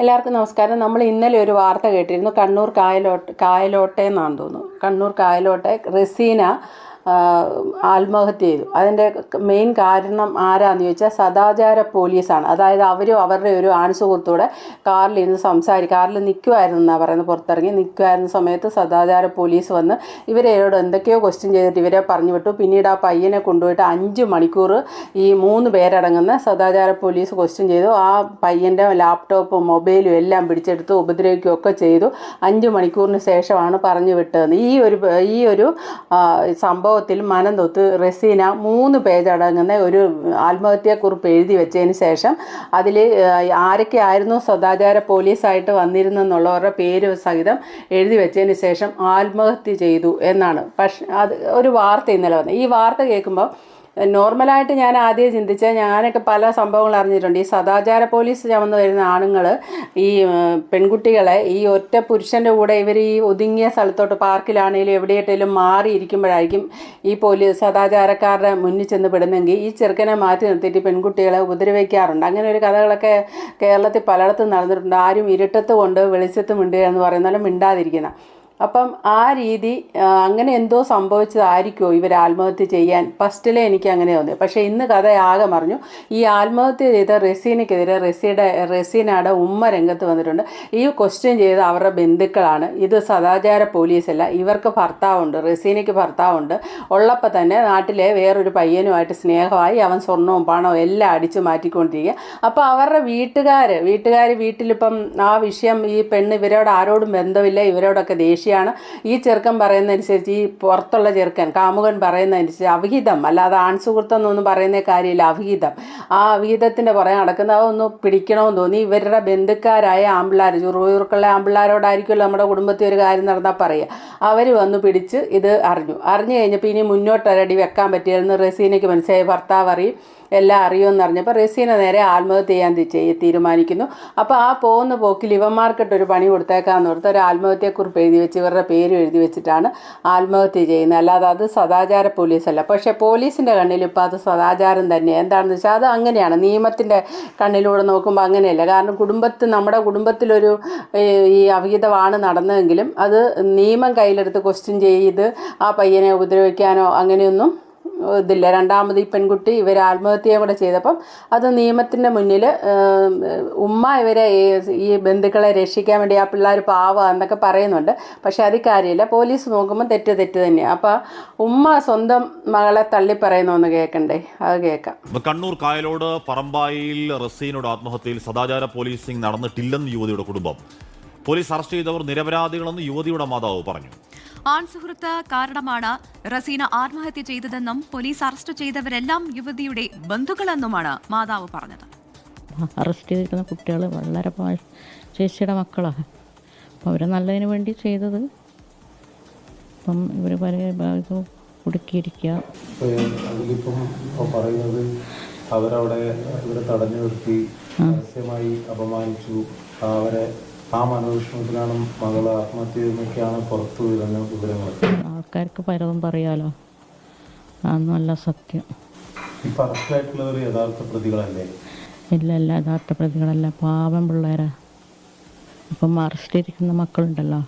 എല്ലാവർക്കും നമസ്കാരം. നമ്മൾ ഇന്നലെ ഒരു വാർത്ത കേട്ടിരുന്നു. കണ്ണൂർ കായലോട്ട് കായലോട്ടെ എന്നാണ് തോന്നുന്നു. കണ്ണൂർ കായലോട്ടെ റെസീന ആത്മഹത്യ ചെയ്തു. അതിന്റെ മെയിൻ കാരണം ആരാന്ന് ചോദിച്ചാൽ സദാചാര പോലീസാണ്. അതായത് അവരും അവരുടെ ഒരു ആൺസുഹൃത്തൂടെ കാറിൽ ഇരുന്ന് സംസാരി കാറിൽ നിൽക്കുമായിരുന്നു എന്നാണ് പറയുന്നത് പുറത്തിറങ്ങി നിൽക്കുമായിരുന്ന സമയത്ത് സദാചാര പോലീസ് വന്ന് ഇവരോട് എന്തൊക്കെയോ ക്വസ്റ്റ്യൻ ചെയ്തിട്ട് ഇവരെ പറഞ്ഞു വിട്ടു. പിന്നീട് ആ പയ്യനെ കൊണ്ടുപോയിട്ട് അഞ്ച് മണിക്കൂർ ഈ മൂന്ന് പേരടങ്ങുന്ന സദാചാര പോലീസ് ക്വസ്റ്റ്യൻ ചെയ്തു. ആ പയ്യന്റെ ലാപ്ടോപ്പും മൊബൈലും എല്ലാം പിടിച്ചെടുത്ത് ഉപദ്രവിക്കുകയൊക്കെ ചെയ്തു. അഞ്ച് മണിക്കൂറിന് ശേഷമാണ് പറഞ്ഞു വിട്ടത് ഈ ഒരു ഈ ഒരു ആ, സംഭവത്തിൽ മനംതൊത്ത് റസീന മൂന്ന് പേജ് അടങ്ങുന്ന ഒരു ആത്മഹത്യാക്കുറിപ്പ് എഴുതി വെച്ചതിന് ശേഷം അതിൽ ആരൊക്കെ ആയിരുന്നു സദാചാര പോലീസായിട്ട് വന്നിരുന്നെന്നുള്ളവരുടെ പേര് സഹിതം എഴുതി വെച്ചതിന് ശേഷം ആത്മഹത്യ ചെയ്തു എന്നാണ്. പക്ഷെ അത് ഒരു വാർത്ത ഇന്നലെ വന്നത് ഈ വാർത്ത കേൾക്കുമ്പോൾ നോർമലായിട്ട് ഞാൻ ആദ്യം ചിന്തിച്ച ഞാനൊക്കെ പല സംഭവങ്ങൾ അറിഞ്ഞിട്ടുണ്ട്. ഈ സദാചാര പോലീസ് ചമന്ന് വരുന്ന ആണുങ്ങൾ ഈ പെൺകുട്ടികളെ ഈ ഒറ്റ പുരുഷന്റെ കൂടെ ഇവർ ഈ ഒതുങ്ങിയ സ്ഥലത്തോട്ട് പാർക്കിലാണെങ്കിലും എവിടെയായിട്ടെങ്കിലും മാറിയിരിക്കുമ്പോഴായിരിക്കും ഈ പോലീസ് സദാചാരക്കാരുടെ മുന്നിൽ ചെന്ന് പെടുന്നെങ്കിൽ ഈ ചെറുക്കനെ മാറ്റി നിർത്തിയിട്ട് പെൺകുട്ടികളെ ഉപദ്രവിക്കാറുണ്ട്. അങ്ങനെ ഒരു കഥകളൊക്കെ കേരളത്തിൽ പലയിടത്തും നടന്നിട്ടുണ്ട്. ആരും ഇരുട്ടത്ത് കൊണ്ട് വെളിച്ചത്ത് മിണ്ടുക എന്ന് പറയുന്നാലും മിണ്ടാതിരിക്കുന്ന. അപ്പം ആ രീതി അങ്ങനെ എന്തോ സംഭവിച്ചതായിരിക്കുമോ ഇവർ ആത്മഹത്യ ചെയ്യാൻ? ഫസ്റ്റിലെ എനിക്ക് അങ്ങനെ തോന്നി. പക്ഷേ ഇന്ന് കഥ ആകെ മറിഞ്ഞു. ഈ ആത്മഹത്യ ചെയ്ത റെസീനക്കെതിരെ റെസിയുടെ റെസീനയുടെ ഉമ്മ രംഗത്ത് വന്നിട്ടുണ്ട്. ഈ ക്വസ്റ്റ്യൻ ചെയ്ത അവരുടെ ബന്ധുക്കളാണ്. ഇത് സദാചാര പോലീസല്ല. ഇവർക്ക് ഭർത്താവുണ്ട്. റെസീനയ്ക്ക് ഭർത്താവുണ്ട്. ഉള്ളപ്പോൾ തന്നെ നാട്ടിലെ വേറൊരു പയ്യനുമായിട്ട് സ്നേഹമായി അവൻ സ്വർണവും പണവും എല്ലാം അടിച്ചു മാറ്റിക്കൊണ്ടിരിക്കുക. അപ്പോൾ അവരുടെ വീട്ടുകാർ വീട്ടുകാർ വീട്ടിലിപ്പം ആ വിഷയം ഈ പെണ്ണ് ഇവരോട് ആരോടും ബന്ധമില്ല. ഇവരോടൊക്കെ ദേഷ്യമാണ് ഈ ചെറുക്കൻ പറയുന്നതനുസരിച്ച് ഈ പുറത്തുള്ള ചെറുക്കൻ കാമുകൻ പറയുന്നതനുസരിച്ച് അവിഹിതം അല്ലാതെ ആൺസുഹൃത്തം എന്നൊന്നും പറയുന്ന കാര്യമില്ല അവിഹിതം. ആ അവിഹിതത്തിന്റെ പുറകെ നടക്കുന്ന അതൊന്ന് പിടിക്കണമെന്ന് തോന്നി. ഇവരുടെ ബന്ധുക്കാരായ ആമ്പിള്ളാർ ചുറുചുറുക്കുള്ള ആമ്പിള്ളാരോടായിരിക്കുമല്ലോ നമ്മുടെ കുടുംബത്തിൽ ഒരു കാര്യം നടന്നാൽ പറയുക. അവർ വന്ന് പിടിച്ച് ഇത് അറിഞ്ഞു. അറിഞ്ഞു കഴിഞ്ഞപ്പോൾ ഇനി മുന്നോട്ടൊരടി വെക്കാൻ പറ്റിയെന്ന് റസീനയ്ക്ക് മനസ്സിലായി. ഭർത്താവ് അറിയും. എല്ലാം അറിയുമെന്ന് അറിഞ്ഞപ്പോൾ റസീന നേരെ ആത്മഹത്യ ചെയ്യാൻ തീരുമാനിക്കുന്നു. അപ്പോൾ ആ പോകുന്ന പോക്കിൽ ഇവന്മാർക്കിട്ട് ഒരു പണി കൊടുത്തേക്കാന്ന് ഓർത്ത് ഒരു ആത്മഹത്യക്കുറിപ്പ് എഴുതി വെച്ച് ഇവരുടെ പേര് എഴുതി വെച്ചിട്ടാണ് ആത്മഹത്യ ചെയ്യുന്നത്. അല്ലാതെ അത് സദാചാര പോലീസല്ല പക്ഷേ പോലീസിന്റെ കണ്ണിൽ ഇപ്പോൾ അത് സദാചാരം തന്നെ എന്താണെന്ന് വെച്ചാൽ അത് അങ്ങനെയാണ്. നിയമത്തിന്റെ കണ്ണിലൂടെ നോക്കുമ്പോൾ അങ്ങനെയല്ല. കാരണം കുടുംബത്തിൽ നമ്മുടെ കുടുംബത്തിലൊരു ഈ അവിഹിതമാണ് നടന്നതെങ്കിലും അത് നിയമം കയ്യിലെടുത്ത് ക്വസ്റ്റ്യൻ ചെയ്ത് ആ പയ്യനെ ഉപദ്രവിക്കാനോ അങ്ങനെയൊന്നും ഇതില്ല. രണ്ടാമത് ഈ പെൺകുട്ടി ഇവർ ആത്മഹത്യ കൂടെ ചെയ്തപ്പം അത് നിയമത്തിന്റെ മുന്നിൽ ഉമ്മ ഇവരെ ഈ- ബന്ധുക്കളെ രക്ഷിക്കാൻ വേണ്ടി ആ പിള്ളേർ പാവ എന്നൊക്കെ പറയുന്നുണ്ട്. പക്ഷേ അത് കാര്യമില്ല. പോലീസ് നോക്കുമ്പോൾ തെറ്റ് തെറ്റ് തന്നെ അപ്പോൾ ഉമ്മ സ്വന്തം മകളെ തള്ളി പറയുന്നൊന്ന് കേൾക്കണ്ടേ അത് കേൾക്കാം കണ്ണൂർ കായലോട് പറമ്പായിൽ റസീനോട് ആത്മഹത്യയിൽ സദാചാര പോലീസിംഗ് നടന്നിട്ടില്ലെന്ന് യുവതിയുടെ കുടുംബം. പോലീസ് അറസ്റ്റ് ചെയ്തവർ നിരപരാധികളെന്ന് യുവതിയുടെ മാതാവ് പറഞ്ഞു. ആൺസുഹൃത്ത് കാരണമാണ് റസീന ആത്മഹത്യ ചെയ്തതെന്നും പോലീസ് അറസ്റ്റ് ചെയ്തവരെല്ലാം യുവതിയുടെ ബന്ധുക്കളെന്നുമാണ് മാതാവ് പറഞ്ഞത്. അറസ്റ്റ് ചെയ്തിരിക്കുന്ന കുട്ടികൾ വളരെ ചേച്ചിയുടെ മക്കളാണ്. അപ്പം അവരെ നല്ലതിന് വേണ്ടി ചെയ്തത്. അപ്പം ഇവർ പല ഇത് കുടുക്കിയിരിക്കുക അതിലിപ്പം പറയുന്നത് അവരവിടെ ഇവരെ തടഞ്ഞു നിർത്തി അപമാനിച്ചു അവരെ ആ മനോവിഷമത്തിലാണ് മകൾ ആത്മഹത്യ ചെയ്തെന്നൊക്കെയാണ് പുറത്തു വരുന്ന വിവരങ്ങൾ ആൾക്കാർക്ക് പലതും പറയാലോ. അതൊന്നുമല്ല സത്യം. ഇപ്പൊ അറസ്റ്റിലായിട്ടുള്ളവർ യഥാർത്ഥ പ്രതികളല്ലേ? ഇല്ല ഇല്ല യഥാർത്ഥ പ്രതികളല്ല. പാവം പിള്ളേരാ. അപ്പം അറസ്റ്റ് ചെയ്തിരിക്കുന്ന മക്കളുണ്ടല്ലോ.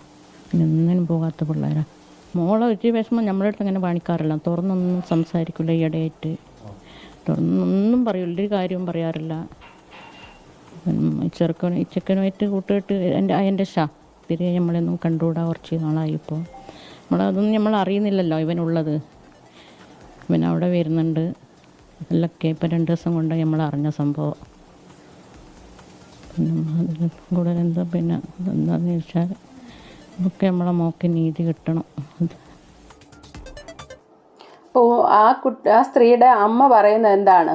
ഒന്നിനും പോകാത്ത പിള്ളേരാ. മോളെ ഒരു വിഷമം. നമ്മളടുത്ത് അങ്ങനെ കാണിക്കാറില്ല തുറന്നൊന്നും സംസാരിക്കില്ല ഈയിടെയായിട്ട്. തുറന്നൊന്നും പറയില്ല ഒരു കാര്യവും പറയാറില്ല. ചെറുക്കൻ ചെക്കനുമായിട്ട് കൂട്ടുകെട്ട് എന്റെ എന്റെ ഷാ. തിരികെ നമ്മളൊന്നും കണ്ടുകൂടാ കുറച്ച് നാളായിപ്പോൾ നമ്മളതൊന്നും നമ്മൾ അറിയുന്നില്ലല്ലോ ഇവനുള്ളത്. ഇവൻ അവിടെ വരുന്നുണ്ട്. അതിലൊക്കെ ഇപ്പം രണ്ട് ദിവസം കൊണ്ട് നമ്മൾ അറിഞ്ഞ സംഭവം. പിന്നെ അതിൽ കൂടെ എന്താ പിന്നെ എന്താണെന്ന് ചോദിച്ചാൽ ഒക്കെ നമ്മളെ മോക്ക് നീതി കിട്ടണം. അപ്പോൾ ആ കുട്ടി ആ സ്ത്രീയുടെ അമ്മ പറയുന്നത് എന്താണ്?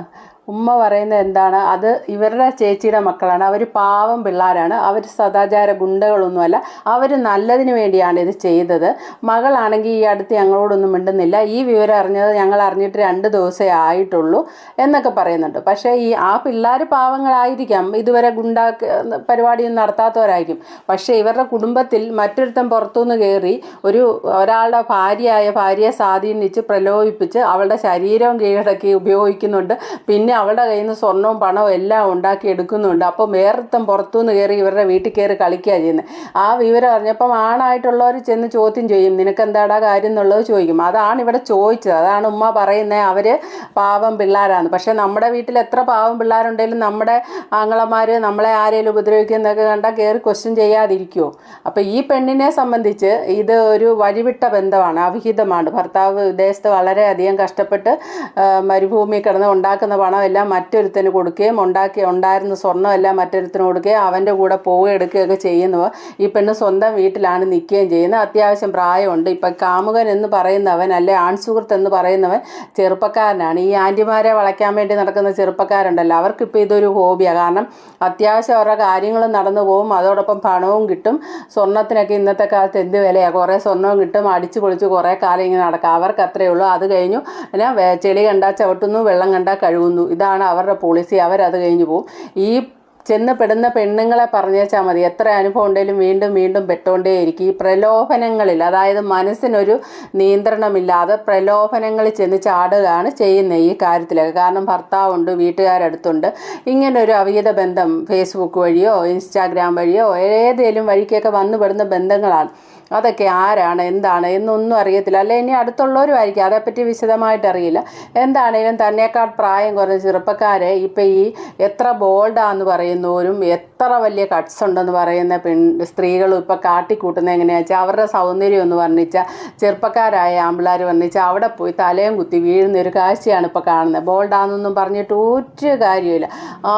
ഉമ്മ പറയുന്നത് എന്താണ്? അത് ഇവരുടെ ചേച്ചിയുടെ മക്കളാണ്. അവർ പാവം പിള്ളേരാണ്. അവർ സദാചാര ഗുണ്ടകളൊന്നുമല്ല. അവർ നല്ലതിന് വേണ്ടിയാണ് ഇത് ചെയ്തത്. മകളാണെങ്കിൽ ഈ അടുത്ത് ഞങ്ങളോടൊന്നും മിണ്ടുന്നില്ല. ഈ വിവരം അറിഞ്ഞത് ഞങ്ങൾ അറിഞ്ഞിട്ട് രണ്ട് ദിവസമേ ആയിട്ടുള്ളൂ എന്നൊക്കെ പറയുന്നുണ്ട്. പക്ഷേ ഈ ആ പിള്ളേർ പാവങ്ങളായിരിക്കാം. ഇതുവരെ ഗുണ്ട പരിപാടിയൊന്നും നടത്താത്തവരായിരിക്കും. പക്ഷേ ഇവരുടെ കുടുംബത്തിൽ മറ്റൊരുത്തൻ പുറത്തുനിന്ന് കയറി ഒരു ഒരാളുടെ ഭാര്യയായ ഭാര്യയെ സ്വാധീനിച്ച് പ്രലോഭിപ്പിച്ച് അവളുടെ ശരീരവും കീഴടക്കി ഉപയോഗിക്കുന്നുണ്ട്. പിന്നെ അവളുടെ കയ്യിൽ നിന്ന് സ്വർണവും പണവും എല്ലാം ഉണ്ടാക്കി എടുക്കുന്നുണ്ട്. അപ്പോൾ വേറൊരുത്തം പുറത്തുനിന്ന് കയറി ഇവരുടെ വീട്ടിൽ കയറി കളിക്കുക ചെയ്യുന്നത് ആ വിവരം അറിഞ്ഞപ്പം ആണായിട്ടുള്ളവർ ചെന്ന് ചോദ്യം ചെയ്യും. നിനക്ക് എന്താടാ കാര്യം എന്നുള്ളത്? ചോദിക്കും. അതാണ് ഇവിടെ ചോദിച്ചത്. അതാണ് ഉമ്മ പറയുന്നത് അവർ പാവം പിള്ളേരാണ് പക്ഷേ നമ്മുടെ വീട്ടിൽ എത്ര പാവം പിള്ളേരുണ്ടെങ്കിലും നമ്മുടെ ആങ്ങളമാർ നമ്മളെ ആരെങ്കിലും ഉപദ്രവിക്കുന്നതൊക്കെ കണ്ടാൽ കയറി ക്വസ്റ്റ്യൻ ചെയ്യാതിരിക്കുമോ അപ്പോൾ ഈ പെണ്ണിനെ സംബന്ധിച്ച് ഇത് ഒരു വഴിവിട്ട ബന്ധമാണ്. അവിഹിതമാണ്. ഭർത്താവ് വിദേശത്ത് വളരെയധികം കഷ്ടപ്പെട്ട് മരുഭൂമി കിടന്ന് ഉണ്ടാക്കുന്ന പണം എല്ലാം മറ്റൊരുത്തന് കൊടുക്കുകയും ഉണ്ടാക്കി ഉണ്ടായിരുന്ന സ്വർണമെല്ലാം മറ്റൊരുത്തിന് കൊടുക്കുകയും അവന്റെ കൂടെ പോവുകയെടുക്കുകയൊക്കെ ചെയ്യുന്നവർ ഈ പെണ്ണ് സ്വന്തം വീട്ടിലാണ് നിൽക്കുകയും ചെയ്യുന്നത്. അത്യാവശ്യം പ്രായമുണ്ട്. ഇപ്പം കാമുകൻ എന്ന് പറയുന്നവൻ അല്ലെ ആൺസുഹൃത്ത് എന്ന് പറയുന്നവൻ ചെറുപ്പക്കാരനാണ്. ഈ ആന്റിമാരെ വളയ്ക്കാൻ വേണ്ടി നടക്കുന്ന ചെറുപ്പക്കാരുണ്ടല്ലോ. അവർക്കിപ്പോൾ ഇതൊരു ഹോബിയാണ് കാരണം അത്യാവശ്യം അവരുടെ കാര്യങ്ങൾ നടന്നു പോകും. അതോടൊപ്പം പണവും കിട്ടും. സ്വർണത്തിനൊക്കെ ഇന്നത്തെ കാലത്ത് എന്ത് വിലയാണ് കുറേ സ്വർണവും കിട്ടും. അടിച്ചു പൊളിച്ച് കുറേ കാലം ഇങ്ങനെ നടക്കാം. അവർക്ക് അത്രയേ ഉള്ളൂ. അത് കഴിഞ്ഞു പിന്നെ ചെളി കണ്ടാൽ ചവിട്ടുന്നു വെള്ളം കണ്ടാൽ കഴുകുന്നു. ഇതാണ് അവരുടെ പോളിസി അവരത് കഴിഞ്ഞ് പോകും ഈ ചെന്ന് പെടുന്ന പെണ്ണുങ്ങളെ പറഞ്ഞേച്ചാൽ മതി. എത്ര അനുഭവം ഉണ്ടെങ്കിലും വീണ്ടും വീണ്ടും പെട്ടുകൊണ്ടേയിരിക്കും ഈ പ്രലോഭനങ്ങളിൽ അതായത് മനസ്സിനൊരു നിയന്ത്രണമില്ലാതെ പ്രലോഭനങ്ങളിൽ ചെന്ന് ചാടുകയാണ് ചെയ്യുന്നത് ഈ കാര്യത്തിലൊക്കെ. കാരണം ഭർത്താവുണ്ട് വീട്ടുകാരടുത്തുണ്ട്. ഇങ്ങനൊരു അവിഹിത ബന്ധം ഫേസ്ബുക്ക് വഴിയോ ഇൻസ്റ്റാഗ്രാം വഴിയോ ഏതേലും വഴിക്കൊക്കെ വന്നു പെടുന്ന ബന്ധങ്ങളാണ്. അതൊക്കെ ആരാണ് എന്താണ് എന്നൊന്നും അറിയത്തില്ല. അല്ലെ ഇനി അടുത്തുള്ളവരുമായിരിക്കും. അതേപ്പറ്റി വിശദമായിട്ട് അറിയില്ല. എന്താണേലും തന്നെക്കാൾ പ്രായം കുറഞ്ഞ ചെറുപ്പക്കാരെ ഇപ്പം ഈ എത്ര ബോൾഡാന്ന് പറയുന്നവരും എത്ര വലിയ കട്ട്സ് ഉണ്ടെന്ന് പറയുന്ന പെൺ സ്ത്രീകളും ഇപ്പം കാട്ടിക്കൂട്ടുന്നത് എങ്ങനെയാ വെച്ചാൽ അവരുടെ സൗന്ദര്യം എന്ന് വർണിച്ചാൽ ചെറുപ്പക്കാരായ ആമ്പിളാർ വർണിച്ചാൽ അവിടെ പോയി തലയും കുത്തി വീഴുന്ന ഒരു കാഴ്ചയാണ് ഇപ്പോൾ കാണുന്നത്. ബോൾഡാന്നൊന്നും പറഞ്ഞിട്ട് ഒരു കാര്യമില്ല ആ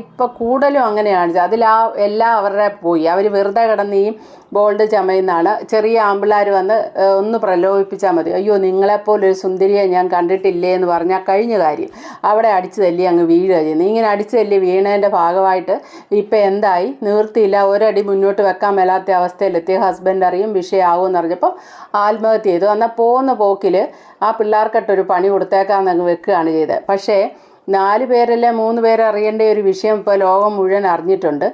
ഇപ്പം കൂടുതലും അങ്ങനെയാണ്. അതിൽ ആ എല്ലാം അവരുടെ പോയി. അവർ വെറുതെ കിടന്ന് ഈ ബോൾഡ് ചമയുന്നതാണ് ചെറിയ ആമ്പിള്ളാർ വന്ന് ഒന്ന് പ്രലോഭിപ്പിച്ചാൽ മതി. അയ്യോ നിങ്ങളെപ്പോലൊരു സുന്ദരിയെ ഞാൻ കണ്ടിട്ടില്ലേ എന്ന് പറഞ്ഞാൽ കഴിഞ്ഞ കാര്യം. അവിടെ അടിച്ചു തല്ലി അങ്ങ് വീഴുക ചെയ്യുന്നത് ഇങ്ങനെ അടിച്ചു തല്ലി വീണതിന്റെ ഭാഗമായിട്ട് ഇപ്പം എന്തായി? നിവൃത്തിയില്ല. ഒരടി മുന്നോട്ട് വെക്കാൻ മേലാത്ത അവസ്ഥയിലെത്തിയ ഹസ്ബൻഡ് അറിയും വിഷയമാകുമെന്ന് പറഞ്ഞപ്പോൾ ആത്മഹത്യ ചെയ്തു. എന്നാൽ പോകുന്ന പോക്കിൽ ആ പിള്ളേർക്കിട്ടൊരു പണി കൊടുത്തേക്കാമെന്ന് അങ്ങ് വെക്കുകയാണ് ചെയ്തത്. പക്ഷേ നാല് പേരല്ലേ മൂന്ന് പേരെ അറിയേണ്ട ഒരു വിഷയം ഇപ്പോൾ ലോകം മുഴുവൻ അറിഞ്ഞിട്ടുണ്ട്.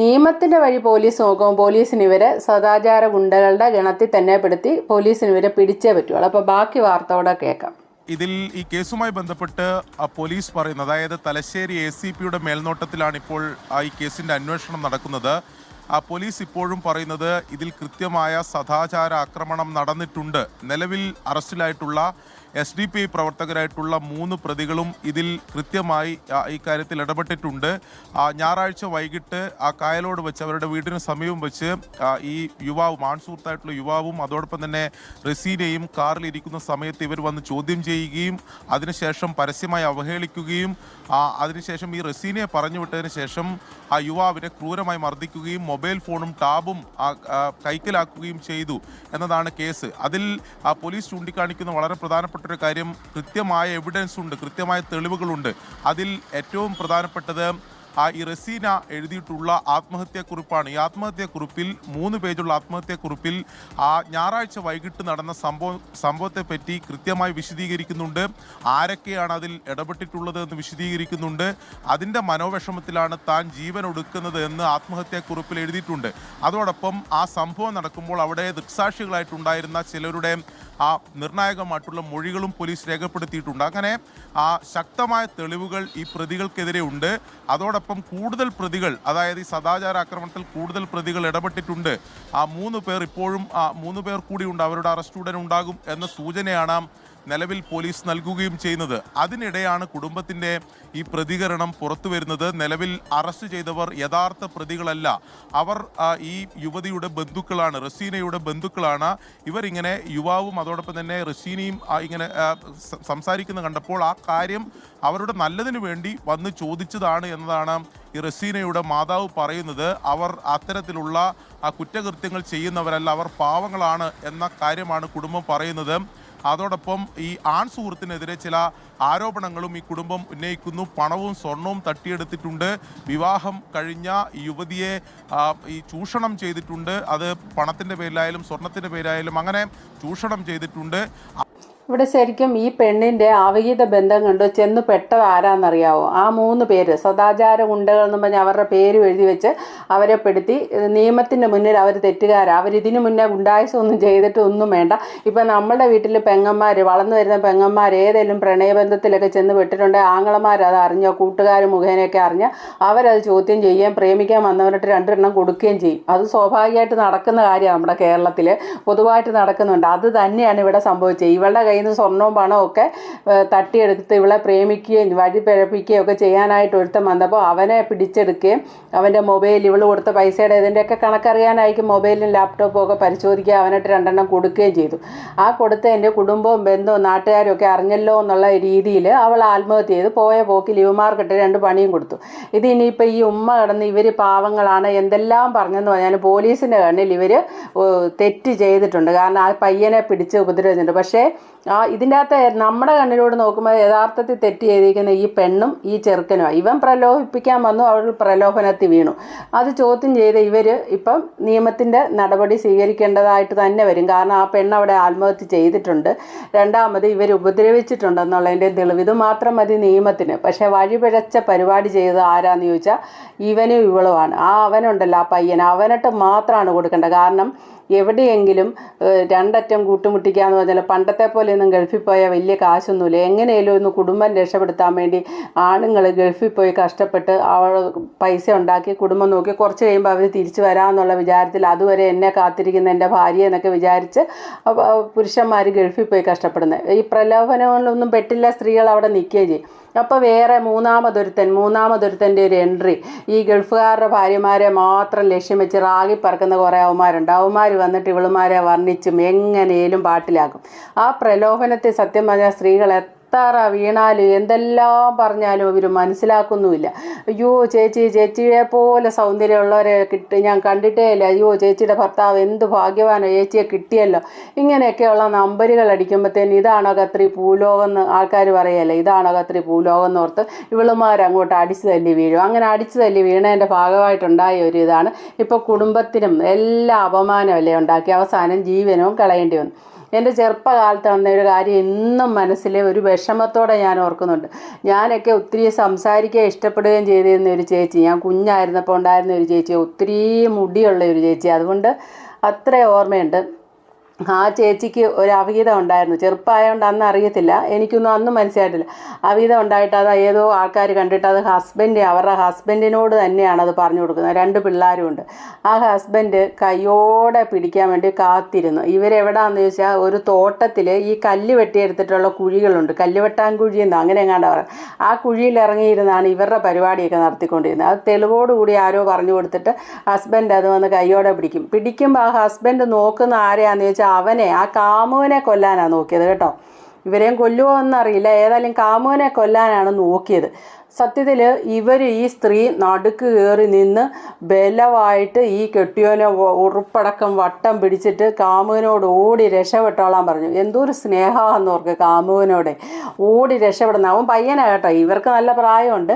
നിയമത്തിന്റെ വഴി പോലീസ് നോക്കുമ്പോൾ പോലീസിന് ഇവരെ സദാചാര ഗുണ്ടകളുടെ ഗണത്തിൽ തന്നെ പെടുത്തി പോലീസിന് ഇവരെ പിടിച്ചേ പറ്റുള്ളൂ. അപ്പോൾ ബാക്കി വാർത്തയോടെ കേൾക്കാം. ഇതിൽ ഈ കേസുമായി ബന്ധപ്പെട്ട് പോലീസ് പറയുന്നത് അതായത് തലശ്ശേരി എ സി പിയുടെ മേൽനോട്ടത്തിലാണ് ഇപ്പോൾ ഈ കേസിന്റെ അന്വേഷണം നടക്കുന്നത്. ആ പോലീസ് ഇപ്പോഴും പറയുന്നത് ഇതിൽ കൃത്യമായ സദാചാര ആക്രമണം നടന്നിട്ടുണ്ട്. നിലവിൽ അറസ്റ്റിലായിട്ടുള്ള എസ് ഡി പി ഐ പ്രവർത്തകരായിട്ടുള്ള മൂന്ന് പ്രതികളും ഇതിൽ കൃത്യമായി ഇക്കാര്യത്തിൽ ഇടപെട്ടിട്ടുണ്ട്. ഞായറാഴ്ച വൈകിട്ട് ആ കായലോട് വെച്ച് അവരുടെ വീടിന് സമീപം വെച്ച് ഈ യുവാവ് ആൺസുഹൃത്തായിട്ടുള്ള യുവാവും അതോടൊപ്പം തന്നെ റസീനയും കാറിൽ ഇരിക്കുന്ന സമയത്ത് ഇവർ വന്ന് ചോദ്യം ചെയ്യുകയും അതിനുശേഷം പരസ്യമായി അവഹേളിക്കുകയും അതിനുശേഷം ഈ റസീനയെ പറഞ്ഞു വിട്ടതിന് ശേഷം ആ യുവാവിനെ ക്രൂരമായി മർദ്ദിക്കുകയും മൊബൈൽ ഫോണും ടാബും കൈക്കലാക്കുകയും ചെയ്തു എന്നതാണ് കേസ്. അതിൽ പോലീസ് ചൂണ്ടിക്കാണിക്കുന്ന വളരെ പ്രധാനപ്പെട്ട ഒരു കാര്യം കൃത്യമായ എവിഡൻസ് ഉണ്ട് കൃത്യമായ തെളിവുകളുണ്ട്. അതിൽ ഏറ്റവും പ്രധാനപ്പെട്ടത് ആ ഈ റസീന എഴുതിയിട്ടുള്ള ആത്മഹത്യാക്കുറിപ്പാണ്. ഈ ആത്മഹത്യാക്കുറിപ്പിൽ മൂന്ന് പേജുള്ള ആത്മഹത്യാക്കുറിപ്പിൽ ആ ഞായറാഴ്ച വൈകിട്ട് നടന്ന സംഭവം സംഭവത്തെ പറ്റി കൃത്യമായി വിശദീകരിക്കുന്നുണ്ട്. ആരൊക്കെയാണ് അതിൽ ഇടപെട്ടിട്ടുള്ളത് എന്ന് വിശദീകരിക്കുന്നുണ്ട്. അതിന്റെ മനോവിഷമത്തിലാണ് താൻ ജീവൻ ഒടുക്കുന്നത് എന്ന് ആത്മഹത്യാക്കുറിപ്പിൽ എഴുതിയിട്ടുണ്ട്. അതോടൊപ്പം ആ സംഭവം നടക്കുമ്പോൾ അവിടെ ദൃക്സാക്ഷികളായിട്ടുണ്ടായിരുന്ന ചിലരുടെ ആ നിർണായകമായിട്ടുള്ള മൊഴികളും പോലീസ് രേഖപ്പെടുത്തിയിട്ടുണ്ട്. അങ്ങനെ ആ ശക്തമായ തെളിവുകൾ ഈ പ്രതികൾക്കെതിരെ ഉണ്ട്. അതോടൊപ്പം കൂടുതൽ പ്രതികൾ അതായത് ഈ സദാചാര ആക്രമണത്തിൽ കൂടുതൽ പ്രതികൾ ഇടപെട്ടിട്ടുണ്ട്. ആ മൂന്ന് പേർ ഇപ്പോഴും ആ മൂന്ന് പേർ കൂടിയുണ്ട് അവരുടെ അറസ്റ്റ് ഉടൻ ഉണ്ടാകും എന്ന സൂചനയാണ് നിലവിൽ പോലീസ് നൽകുകയും ചെയ്യുന്നത്. അതിനിടെയാണ് കുടുംബത്തിന്റെ ഈ പ്രതികരണം പുറത്തു വരുന്നത്. നിലവിൽ അറസ്റ്റ് ചെയ്തവർ യഥാർത്ഥ പ്രതികളല്ല. അവർ ഈ യുവതിയുടെ ബന്ധുക്കളാണ് റസീനയുടെ ബന്ധുക്കളാണ്. ഇവരിങ്ങനെ യുവാവും അതോടൊപ്പം തന്നെ റസീനയും ഇങ്ങനെ സംസാരിക്കുന്നത് സംസാരിക്കുന്ന കണ്ടപ്പോൾ ആ കാര്യം അവരുടെ നല്ലതിന് വേണ്ടി വന്ന് ചോദിച്ചതാണ് എന്നതാണ് ഈ റസീനയുടെ മാതാവ് പറയുന്നത്. അവർ അത്തരത്തിലുള്ള ആ കുറ്റകൃത്യങ്ങൾ ചെയ്യുന്നവരല്ല. അവർ പാവങ്ങളാണ് എന്ന കാര്യമാണ് കുടുംബം പറയുന്നത്. അതോടൊപ്പം ഈ ആൺ സുഹൃത്തിനെതിരെ ചില ആരോപണങ്ങളും ഈ കുടുംബം ഉന്നയിക്കുന്നു. പണവും സ്വർണവും തട്ടിയെടുത്തിട്ടുണ്ട്. വിവാഹം കഴിഞ്ഞ യുവതിയെ ഈ ചൂഷണം ചെയ്തിട്ടുണ്ട്. അത് പണത്തിന്റെ പേരിലായാലും സ്വർണത്തിന്റെ പേരിലായാലും അങ്ങനെ ചൂഷണം ചെയ്തിട്ടുണ്ട്. ഇവിടെ ശരിക്കും ഈ പെണ്ണിന്റെ അവഹിത ബന്ധം കണ്ട് ചെന്ന് പെട്ടത് ആരാന്നറിയാവോ? ആ മൂന്ന് പേര് സദാചാര ഗുണ്ടകൾ എന്ന് പറഞ്ഞ് അവരുടെ പേര് എഴുതി വെച്ച് അവരെ പെടുത്തി നിയമത്തിന്റെ മുന്നിൽ അവർ തെറ്റുകാരാണ് അവരിതിനു മുന്നേ ഗുണ്ടായുസം ഒന്നും ചെയ്തിട്ട് ഒന്നും വേണ്ട. ഇപ്പം നമ്മുടെ വീട്ടിൽ പെങ്ങന്മാർ വളർന്നു വരുന്ന പെങ്ങന്മാർ ഏതെങ്കിലും പ്രണയബന്ധത്തിലൊക്കെ ചെന്ന് പെട്ടിട്ടുണ്ടെങ്കിൽ ആങ്ങളമാർ അത് അറിഞ്ഞോ? കൂട്ടുകാർ മുഖേനയൊക്കെ അറിഞ്ഞ് അവരത് ചോദ്യം ചെയ്യുകയും പ്രേമിക്കാൻ വന്നവരുടെ രണ്ടെണ്ണം കൊടുക്കുകയും ചെയ്യും. അത് സ്വാഭാവികമായിട്ട് നടക്കുന്ന കാര്യമാണ് നമ്മുടെ കേരളത്തിൽ പൊതുവായിട്ട് നടക്കുന്നുണ്ട്. അത് തന്നെയാണ് ഇവിടെ സംഭവിച്ചത്. ഇവളുടെ നിന്ന് സ്വർണവും പണവും ഒക്കെ തട്ടിയെടുത്ത് ഇവളെ പ്രേമിക്കുകയും വഴി പിഴപ്പിക്കുകയും ഒക്കെ ചെയ്യാനായിട്ട് ഒരുത്തം വന്നപ്പോൾ അവനെ പിടിച്ചെടുക്കുകയും അവന്റെ മൊബൈൽ ഇവൾ കൊടുത്ത പൈസയുടെ ഇതിന്റെയൊക്കെ കണക്കറിയാനായിരിക്കും മൊബൈലും ലാപ്ടോപ്പും ഒക്കെ പരിശോധിക്കുക അവനായിട്ട് രണ്ടെണ്ണം കൊടുക്കുകയും ചെയ്തു. ആ കൊടുത്ത എന്റെ കുടുംബവും ബന്ധവും നാട്ടുകാരും ഒക്കെ അറിഞ്ഞല്ലോ എന്നുള്ള രീതിയിൽ അവൾ ആത്മഹത്യ ചെയ്ത്. പോയ പോക്കിൽ യുവമാർക്കിട്ട് രണ്ട് പണിയും കൊടുത്തു. ഇത് ഇനിയിപ്പോൾ ഈ ഉമ്മ കിടന്ന് ഇവർ പാവങ്ങളാണ് എന്തെല്ലാം പറഞ്ഞെന്ന് പറഞ്ഞാൽ പോലീസിന്റെ കണ്ണിൽ ഇവർ തെറ്റ് ചെയ്തിട്ടുണ്ട്. കാരണം ആ പയ്യനെ പിടിച്ച് ഉപദ്രവിച്ചിട്ടുണ്ട്. പക്ഷേ ആ ഇതിന്റെ അകത്ത് നമ്മുടെ കണ്ണിലൂടെ നോക്കുമ്പോൾ യഥാർത്ഥത്തിൽ തെറ്റ് ചെയ്തിരിക്കുന്ന ഈ പെണ്ണും ഈ ചെറുക്കനും ഇവൻ പ്രലോഭിപ്പിക്കാൻ വന്നു അവൾ പ്രലോഭനത്തിൽ വീണു. അത് ചോദ്യം ചെയ്ത് ഇവർ ഇപ്പം നിയമത്തിന്റെ നടപടി സ്വീകരിക്കേണ്ടതായിട്ട് തന്നെ വരും. കാരണം ആ പെണ്ണ് അവിടെ ആത്മഹത്യ ചെയ്തിട്ടുണ്ട്. രണ്ടാമത് ഇവർ ഉപദ്രവിച്ചിട്ടുണ്ടെന്നുള്ളതിന്റെ തെളിവ് മാത്രം മതി നിയമത്തിന്. പക്ഷേ വഴിപിഴച്ച പരിപാടി ചെയ്തത് ആരാന്ന് ചോദിച്ചാൽ ഇവനും ഇവളുമാണ്. ആ അവനുണ്ടല്ലോ ആ പയ്യൻ. അവനിട്ട് മാത്രമാണ് കൊടുക്കേണ്ടത്. കാരണം എവിടെയെങ്കിലും രണ്ടറ്റം കൂട്ടുമുട്ടിക്കുക എന്ന് പറഞ്ഞാൽ പണ്ടത്തെ പോലെ ഒന്നും ഗൾഫിൽ പോയാൽ വലിയ കാശൊന്നുമില്ല. എങ്ങനെയാലും ഒന്ന് കുടുംബം രക്ഷപ്പെടുത്താൻ വേണ്ടി ആണുങ്ങൾ ഗൾഫിൽ പോയി കഷ്ടപ്പെട്ട് പൈസ ഉണ്ടാക്കി കുടുംബം നോക്കി കുറച്ച് കഴിയുമ്പോൾ അവർ തിരിച്ചു വരാമെന്നുള്ള വിചാരത്തിൽ അതുവരെ എന്നെ കാത്തിരിക്കുന്ന എന്റെ ഭാര്യ എന്നൊക്കെ വിചാരിച്ച് പുരുഷന്മാർ ഗൾഫിൽ പോയി കഷ്ടപ്പെടുന്നത്. ഈ പ്രലോഭനങ്ങളിലൊന്നും പെട്ടില്ല സ്ത്രീകൾ അവിടെ നിൽക്കുകയും ചെയ്യും. അപ്പോൾ വേറെ മൂന്നാമതൊരുത്തൻ മൂന്നാമതൊരുത്തന്റെ ഒരു എൻട്രി ഈ ഗൾഫുകാരുടെ ഭാര്യമാരെ മാത്രം ലക്ഷ്യം വെച്ച് റാഗി പറക്കുന്ന കുറേ അവന്മാരുണ്ട്. അവന്മാർ വന്നിട്ട് ഇവളുമാരെ വർണിച്ചും എങ്ങനെയും പാട്ടിലാക്കും. ആ പ്രലോഭനത്തെ സത്യം പറഞ്ഞാൽ സ്ത്രീകൾ എത്ര വീണാലും എന്തെല്ലാം പറഞ്ഞാലും ഇവർ മനസ്സിലാക്കുന്നുമില്ല. അയ്യോ ചേച്ചി ചേച്ചിയെ പോലെ സൗന്ദര്യമുള്ളവരെ കിട്ടി ഞാൻ കണ്ടിട്ടേ ഇല്ല അയ്യോ ചേച്ചിയുടെ ഭർത്താവ് എന്ത് ഭാഗ്യവാനോ ചേച്ചിയെ കിട്ടിയല്ലോ. ഇങ്ങനെയൊക്കെയുള്ള നമ്പരുകൾ അടിക്കുമ്പോഴത്തേന് ഇതാണോ കത്രി പൂലോകം എന്ന് ആൾക്കാർ പറയല്ലേ? ഇതാണോ കത്രി പൂലോകം എന്ന് ഓർത്ത് ഇവളുമാർ അങ്ങോട്ട് അടിച്ചു തല്ലി വീഴും. അങ്ങനെ അടിച്ചു തല്ലി വീണതിന്റെ ഭാഗമായിട്ടുണ്ടായ ഒരു ഇതാണ്. ഇപ്പോൾ കുടുംബത്തിനും എല്ലാ അപമാനമല്ലേ ഉണ്ടാക്കി. അവസാനം ജീവനവും കളയേണ്ടി വന്നു. എന്റെ ചെറുപ്പകാലത്ത് ഒരു കാര്യം എന്നും മനസ്സിൽ ഒരു വിഷമത്തോടെ ഞാൻ ഓർക്കുന്നുണ്ട്. ഞാനൊക്കെ ഒത്തിരി സംസാരിക്കുക ഇഷ്ടപ്പെടുകയും ചെയ്തിരുന്ന ഒരു ചേച്ചി ഞാൻ കുഞ്ഞായിരുന്നപ്പോൾ ഉണ്ടായിരുന്ന ഒരു ചേച്ചി ഒത്തിരി മുടിയുള്ള ഒരു ചേച്ചി. അതുകൊണ്ട് അത്ര ഓർമ്മയുണ്ട്. ആ ചേച്ചിക്ക് ഒരു അവിഹിതം ഉണ്ടായിരുന്നു. ചെറുപ്പമായതുകൊണ്ട് അന്ന് അറിയത്തില്ല. എനിക്കൊന്നും അന്നും മനസ്സിലായിട്ടില്ല. അവിഹിതം ഉണ്ടായിട്ട് അത് ഏതോ ആൾക്കാർ കണ്ടിട്ട് അത് ഹസ്ബൻഡ് അവരുടെ ഹസ്ബൻഡിനോട് തന്നെയാണ് അത് പറഞ്ഞു കൊടുക്കുന്നത്. രണ്ട് പിള്ളേരും ഉണ്ട് ആ ഹസ്ബൻഡ് കയ്യോടെ പിടിക്കാൻ വേണ്ടി കാത്തിരുന്നു. ഇവരെവിടാന്ന് ചോദിച്ചാൽ ഒരു തോട്ടത്തിൽ ഈ കല്ല് വെട്ടിയെടുത്തിട്ടുള്ള കുഴികളുണ്ട്. കല്ല് വെട്ടാൻ കുഴി എന്നോ അങ്ങനെ എങ്ങാണ്ട് പറയാം. ആ കുഴിയിൽ ഇറങ്ങിയിരുന്നാണ് ഇവരുടെ പരിപാടിയൊക്കെ നടത്തിക്കൊണ്ടിരുന്നത്. അത് തെളിവോടുകൂടി ആരോ പറഞ്ഞു കൊടുത്തിട്ട് ഹസ്ബൻഡ് അത് വന്ന് കയ്യോടെ പിടിക്കും. പിടിക്കുമ്പോൾ ആ ഹസ്ബൻഡ് നോക്കുന്ന ആരെയാണെന്ന് ചോദിച്ചാൽ അവനെ ആ കാമുവിനെ കൊല്ലാനാണ് നോക്കിയത് കേട്ടോ. ഇവരെയും കൊല്ലുമോ എന്നറിയില്ല ഏതായാലും കാമുവിനെ കൊല്ലാനാണ് നോക്കിയത്. സത്യത്തിൽ ഇവർ ഈ സ്ത്രീ നടുക്ക് കയറി നിന്ന് ബലമായിട്ട് ഈ കെട്ടിയോനെ ഉറുപ്പടക്കം വട്ടം പിടിച്ചിട്ട് കാമുവിനോട് ഓടി രക്ഷപ്പെട്ടോളാൻ പറഞ്ഞു. എന്തോ ഒരു സ്നേഹമാണെന്ന് ഓർക്ക് കാമുവിനോടെ ഓടി രക്ഷപ്പെടുന്ന അവൻ പയ്യനാണ് കേട്ടോ. ഇവർക്ക് നല്ല പ്രായമുണ്ട്.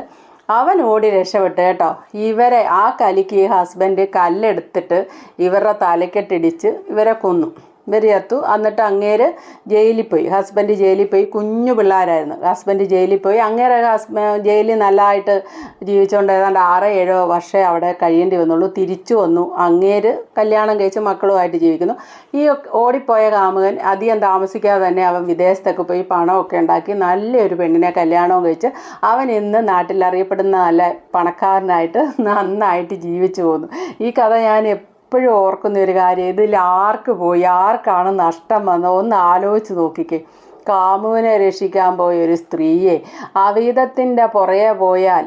അവൻ ഓടി രക്ഷപ്പെട്ടു കേട്ടോ. ഇവരെ ആ കലിക്ക് ഹസ്ബൻഡ് കല്ലെടുത്തിട്ട് ഇവരുടെ തലക്കെട്ടിടിച്ച് ഇവരെ കൊന്നു. ചത്തു എന്നിട്ട് അങ്ങേര് ജയിലിൽ പോയി. ഹസ്ബൻഡ് ജയിലിൽ പോയി. കുഞ്ഞു പിള്ളേരായിരുന്നു. ഹസ്ബൻഡ് ജയിലിൽ പോയി. അങ്ങേരെ ഹസ്ബ ജയിലിൽ നല്ലതായിട്ട് ജീവിച്ചുകൊണ്ട് ഏതാണ്ട് ആറോ ഏഴോ വർഷമേ അവിടെ കഴിയേണ്ടി വന്നുള്ളൂ. തിരിച്ചു വന്നു. അങ്ങേര് കല്യാണം കഴിച്ച് മക്കളുമായിട്ട് ജീവിക്കുന്നു. ഈ ഓടിപ്പോയ കാമുകൻ അധികം താമസിക്കാതെ തന്നെ അവൻ വിദേശത്തൊക്കെ പോയി പണമൊക്കെ ഉണ്ടാക്കി നല്ലൊരു പെണ്ണിനെ കല്യാണവും കഴിച്ച് അവൻ ഇന്ന് നാട്ടിൽ അറിയപ്പെടുന്ന നല്ല പണക്കാരനായിട്ട് നന്നായിട്ട് ജീവിച്ചു പോകുന്നു ഈ കഥ ഞാൻ എപ്പോഴും ഓർക്കുന്ന ഒരു കാര്യം ഇതിൽ ആർക്ക് പോയി ആർക്കാണ് നഷ്ടം വന്നത്? ഒന്ന് ആലോചിച്ച് നോക്കിക്കേ. കാമുവിനെ രക്ഷിക്കാൻ പോയ ഒരു സ്ത്രീയെ അവീതത്തിന്റെ പുറകെ പോയാൽ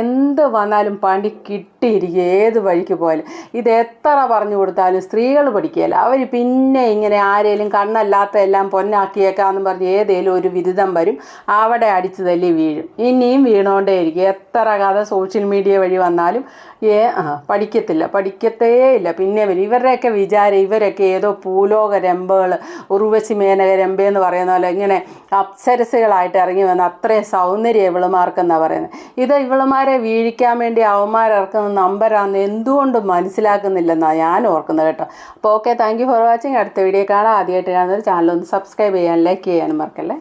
എന്ത് വന്നാലും പണി കിട്ടിയിരിക്കും ഏത് വഴിക്ക് പോയാലും. ഇത് എത്ര പറഞ്ഞു കൊടുത്താലും സ്ത്രീകൾ പഠിക്കുകയില്ല. അവർ പിന്നെ ഇങ്ങനെ ആരേലും കണ്ണല്ലാത്ത എല്ലാം പൊന്നാക്കിയേക്കാന്ന് പറഞ്ഞ് ഏതേലും ഒരു വിരുദ്ധം വരും. അവിടെ അടിച്ചു തല്ലി വീഴും. ഇനിയും വീണോണ്ടേ ഇരിക്കും എത്ര കഥ സോഷ്യൽ മീഡിയ വഴി വന്നാലും ഏ പഠിക്കത്തില്ല. പഠിക്കത്തേ ഇല്ല. പിന്നെ വരും ഇവരുടെയൊക്കെ വിചാരം ഇവരൊക്കെ ഏതോ പൂലോക രമ്പകൾ ഉർവശി മേനക എന്ന് പറയുന്ന പോലെ ഇങ്ങനെ അപ്സരസുകളായിട്ട് ഇറങ്ങി വന്ന അത്രയും സൗന്ദര്യം ഇവളുമാർക്കെന്നാണ് പറയുന്നത്. ഇത് ഇവളുമാരെ വീഴിക്കാൻ വേണ്ടി അവന്മാരിറക്കുന്ന നമ്പറാന്ന് എന്തുകൊണ്ടും മനസ്സിലാക്കുന്നില്ലെന്നാണ് ഞാൻ ഓർക്കുന്നത് കേട്ടോ. അപ്പോൾ okay thank you for watching അടുത്ത വീഡിയോ കാണാം. ആദ്യമായിട്ട് കാണുന്നൊരു ചാനൽ ഒന്ന് സബ്സ്ക്രൈബ് ചെയ്യാൻ ലൈക്ക് ചെയ്യാനും മറക്കല്ലേ?